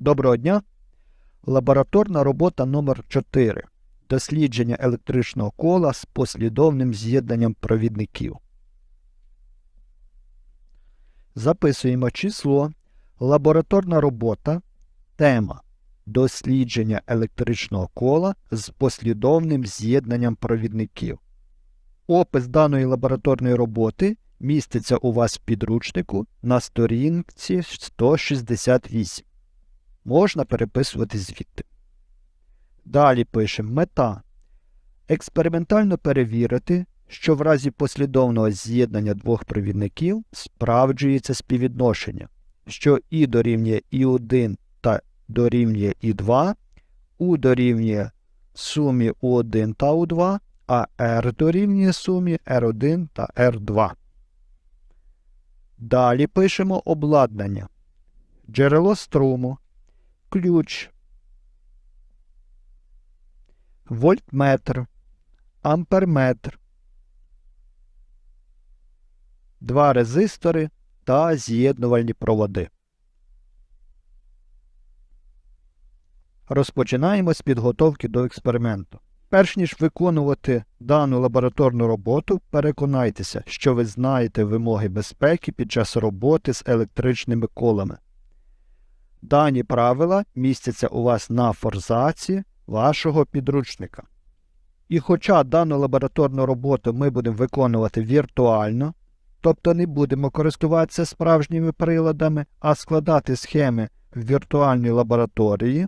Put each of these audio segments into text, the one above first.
Доброго дня! Лабораторна робота номер 4 Дослідження електричного кола з послідовним з'єднанням провідників. Записуємо число. Лабораторна робота. Тема Дослідження електричного кола з послідовним з'єднанням провідників. Опис даної лабораторної роботи міститься у вас в підручнику на сторінці 168. Можна переписувати звідти. Далі пишемо мета. Експериментально перевірити, що в разі послідовного з'єднання двох провідників справджується співвідношення, що І дорівнює І1 та дорівнює І2, У дорівнює сумі У1 та У2, а R дорівнює сумі R1 та R2. Далі пишемо обладнання. Джерело струму, ключ, вольтметр, амперметр, два резистори та з'єднувальні проводи. Розпочинаємо з підготовки до експерименту. Перш ніж виконувати дану лабораторну роботу, переконайтеся, що ви знаєте вимоги безпеки під час роботи з електричними колами. Дані правила містяться у вас на форзаці вашого підручника. І хоча дану лабораторну роботу ми будемо виконувати віртуально, тобто не будемо користуватися справжніми приладами, а складати схеми в віртуальній лабораторії,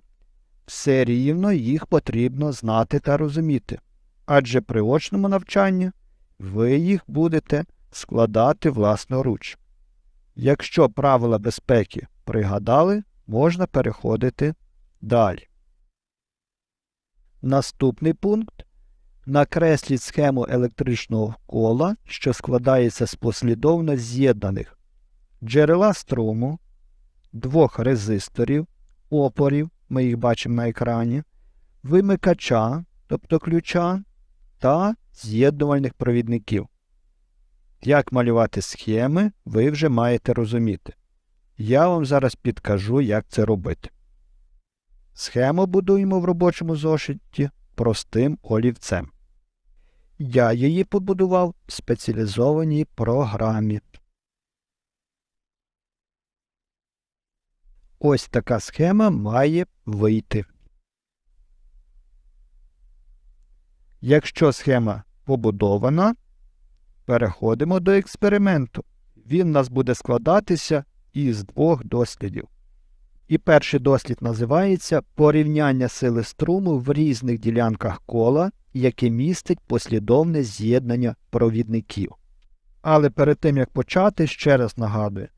все рівно їх потрібно знати та розуміти. Адже при очному навчанні ви їх будете складати власноруч. Якщо правила безпеки пригадали, можна переходити далі. Наступний пункт. Накресліть схему електричного кола, що складається з послідовно з'єднаних джерела струму, двох резисторів, опорів, ми їх бачимо на екрані, вимикача, тобто ключа, та з'єднувальних провідників. Як малювати схеми, ви вже маєте розуміти. Я вам зараз підкажу, як це робити. Схему будуємо в робочому зошиті простим олівцем. Я її побудував в спеціалізованій програмі. Ось така схема має вийти. Якщо схема побудована, переходимо до експерименту. Він у нас буде складатися із двох дослідів. І перший дослід називається Порівняння сили струму в різних ділянках кола, яке містить послідовне з'єднання провідників. Але перед тим як почати, ще раз нагадую,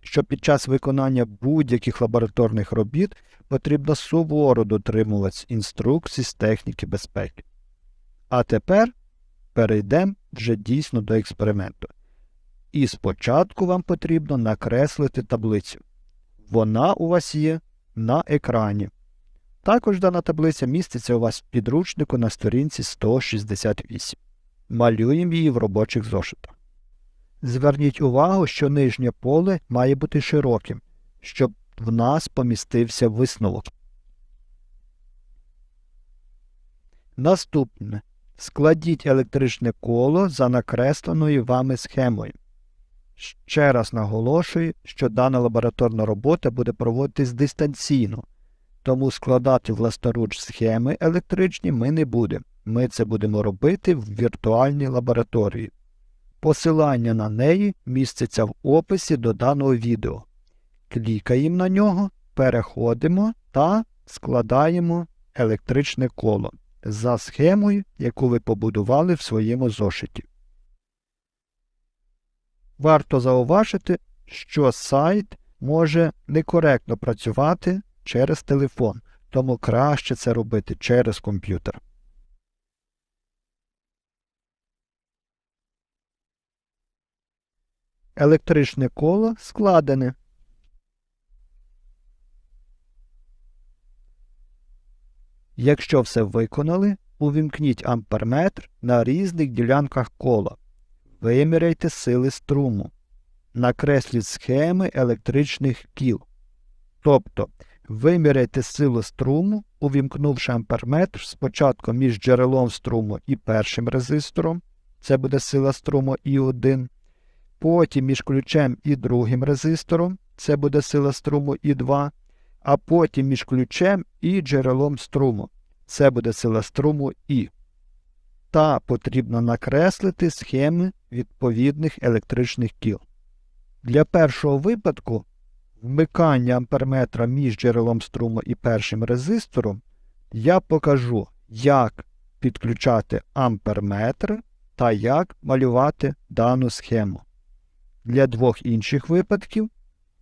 що під час виконання будь-яких лабораторних робіт потрібно суворо дотримуватися інструкцій з техніки безпеки. А тепер перейдемо вже дійсно до експерименту. І спочатку вам потрібно накреслити таблицю. Вона у вас є на екрані. Також дана таблиця міститься у вас в підручнику на сторінці 168. Малюємо її в робочих зошитах. Зверніть увагу, що нижнє поле має бути широким, щоб в нас помістився висновок. Наступне. Складіть електричне коло за накресленою вами схемою. Ще раз наголошую, що дана лабораторна робота буде проводитись дистанційно, тому складати власноруч схеми електричні ми не будемо. Ми це будемо робити в віртуальній лабораторії. Посилання на неї міститься в описі до даного відео. Клікаємо на нього, переходимо та складаємо електричне коло за схемою, яку ви побудували в своєму зошиті. Варто зауважити, що сайт може некоректно працювати через телефон, тому краще це робити через комп'ютер. Електричне коло складене. Якщо все виконали, увімкніть амперметр на різних ділянках кола. Виміряйте сили струму. Накресліть схеми електричних кіл. Тобто Виміряйте силу струму, увімкнувши амперметр спочатку між джерелом струму і першим резистором, це буде сила струму І1, потім між ключем і другим резистором, це буде сила струму І2, а потім між ключем і джерелом струму, це буде сила струму І. Та потрібно накреслити схеми відповідних електричних кіл. Для першого випадку вмикання амперметра між джерелом струму і першим резистором я покажу, як підключати амперметр та як малювати дану схему. Для двох інших випадків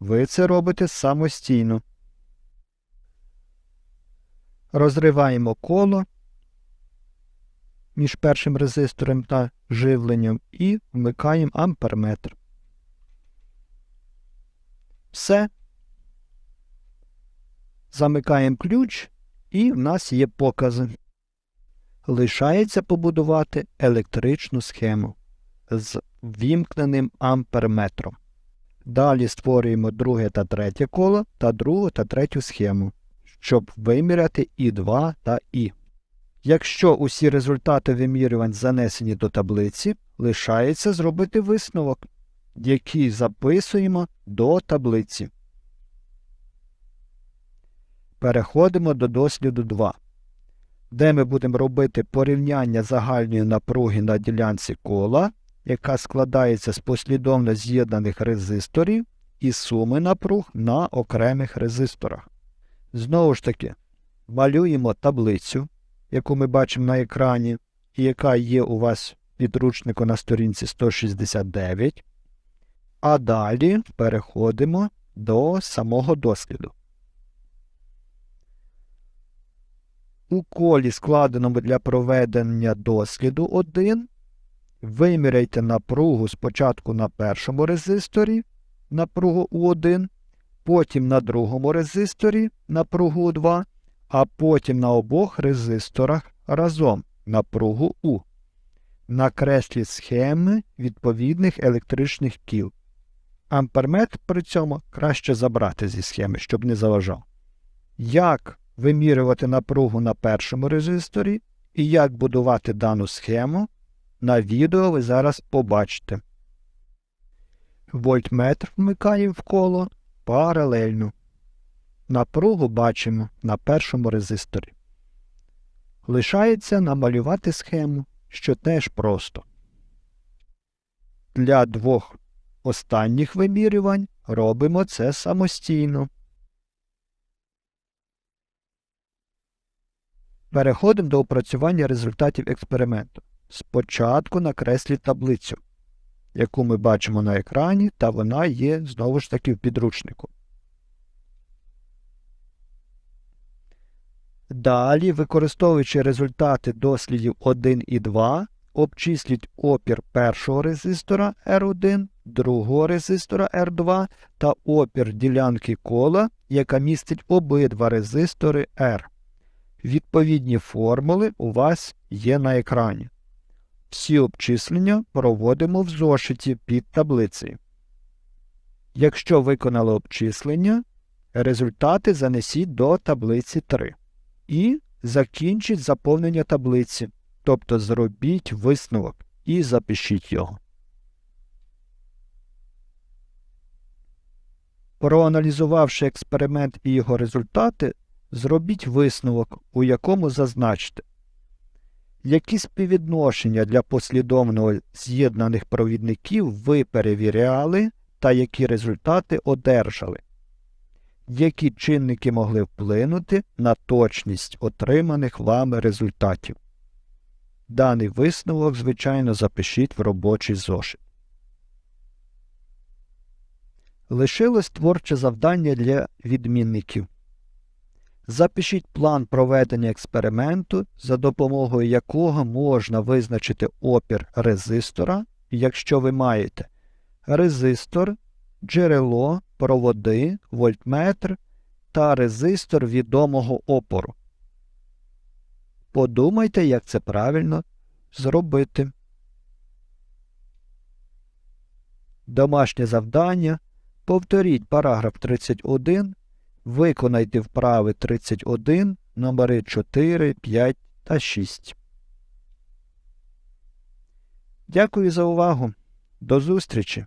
ви це робите самостійно. Розриваємо коло між першим резистором та живленням і вмикаємо амперметр. Все. Замикаємо ключ, і в нас є покази. Лишається побудувати електричну схему з вімкненим амперметром. Далі створюємо друге та третє коло та другу та третю схему, щоб виміряти І2 та І. Якщо усі результати вимірювань занесені до таблиці, лишається зробити висновок, який записуємо до таблиці. Переходимо до досліду 2, де ми будемо робити порівняння загальної напруги на ділянці кола, яка складається з послідовно з'єднаних резисторів і суми напруг на окремих резисторах. Знову ж таки, малюємо таблицю, яку ми бачимо на екрані, і яка є у вас підручнику на сторінці 169. А далі переходимо до самого досліду. У колі, складеному для проведення досліду 1, виміряйте напругу спочатку на першому резисторі напругу У1, потім на другому резисторі напругу У2, а потім на обох резисторах разом напругу У. Накресліть схеми відповідних електричних кіл. Амперметр при цьому краще забрати зі схеми, щоб не заважав. Як вимірювати напругу на першому резисторі і як будувати дану схему, на відео ви зараз побачите. Вольтметр вмикаємо в коло паралельно. Напругу бачимо на першому резисторі. Лишається намалювати схему, що теж просто. Для двох останніх вимірювань робимо це самостійно. Переходимо до опрацювання результатів експерименту. Спочатку накресліть таблицю, яку ми бачимо на екрані, та вона є знову ж таки в підручнику. Далі, використовуючи результати дослідів 1 і 2, обчисліть опір першого резистора R1, другого резистора R2 та опір ділянки кола, яка містить обидва резистори R. Відповідні формули у вас є на екрані. Всі обчислення проводимо в зошиті під таблицею. Якщо виконали обчислення, результати занесіть до таблиці 3 і закінчіть заповнення таблиці, тобто зробіть висновок і запишіть його. Проаналізувавши експеримент і його результати, зробіть висновок, у якому зазначте, які співвідношення для послідовно з'єднаних провідників ви перевіряли та які результати одержали, які чинники могли вплинути на точність отриманих вами результатів. Даний висновок, звичайно, запишіть в робочий зошит. Лишилось творче завдання для відмінників. Запишіть план проведення експерименту, за допомогою якого можна визначити опір резистора, якщо ви маєте резистор, джерело, проводи, вольтметр та резистор відомого опору. Подумайте, як це правильно зробити. Домашнє завдання. Повторіть параграф 31 Виконайте вправи 31, номери 4, 5 та 6. Дякую за увагу. До зустрічі!